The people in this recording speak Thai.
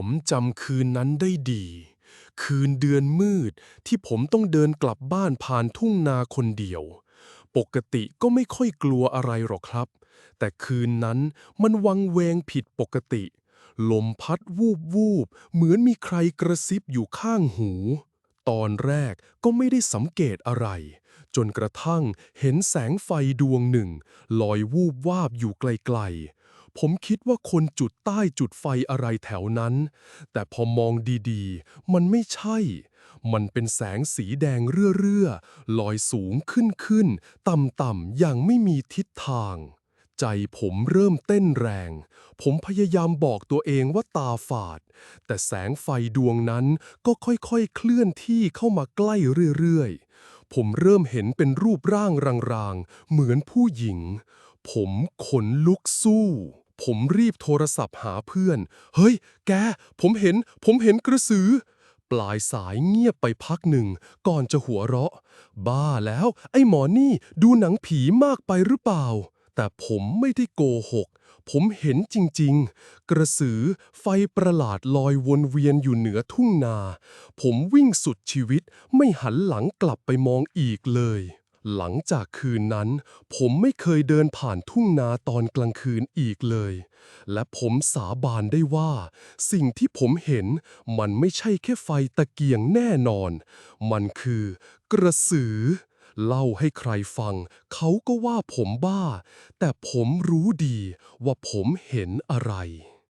ผมจำคืนนั้นได้ดี คืนเดือนมืดที่ผมต้องเดินกลับบ้านผ่านทุ่งนาคนเดียว ปกติก็ไม่ค่อยกลัวอะไรหรอกครับ แต่คืนนั้นมันวังเวงผิดปกติ ลมพัดวูบวูบเหมือนมีใครกระซิบอยู่ข้างหู ตอนแรกก็ไม่ได้สังเกตอะไร จนกระทั่งเห็นแสงไฟดวงหนึ่ง ลอยวูบวาบอยู่ไกลๆ ผมคิดว่าคนจุดใต้จุดไฟอะไรแถวนั้น แต่พอมองดีๆ มันไม่ใช่ มันเป็นแสงสีแดงเรื่อๆ ลอยสูงขึ้นขึ้น ต่ำๆ อย่างไม่มีทิศทาง ใจผมเริ่มเต้นแรง ผมพยายามบอกตัวเองว่าตาฝาด แต่แสงไฟดวงนั้นก็ค่อยๆ เคลื่อนที่เข้ามาใกล้เรื่อยๆ ผมเริ่มเห็นเป็นรูปร่างรางๆ เหมือนผู้หญิงผมขนลุกสู้ ผมรีบโทรศัพท์หาเพื่อน เฮ้ย แก ผมเห็น ผมเห็นกระสือ ปลายสายเงียบไปพักหนึ่ง ก่อนจะหัวเราะ บ้าแล้ว ไอ้หมอนี่ดูหนังผีมากไปหรือเปล่า แต่ผมไม่ได้โกหก ผมเห็นจริงๆ กระสือไฟประหลาดลอยวนเวียนอยู่เหนือทุ่งนา ผมวิ่งสุดชีวิตไม่หันหลังกลับไปมองอีกเลย หลังจากคืนนั้น ผมไม่เคยเดินผ่านทุ่งนาตอนกลางคืนอีกเลย และผมสาบานได้ว่า สิ่งที่ผมเห็นมันไม่ใช่แค่ไฟตะเกียงแน่นอน มันคือกระสือ เล่าให้ใครฟัง เขาก็ว่าผมบ้า แต่ผมรู้ดีว่าผมเห็นอะไร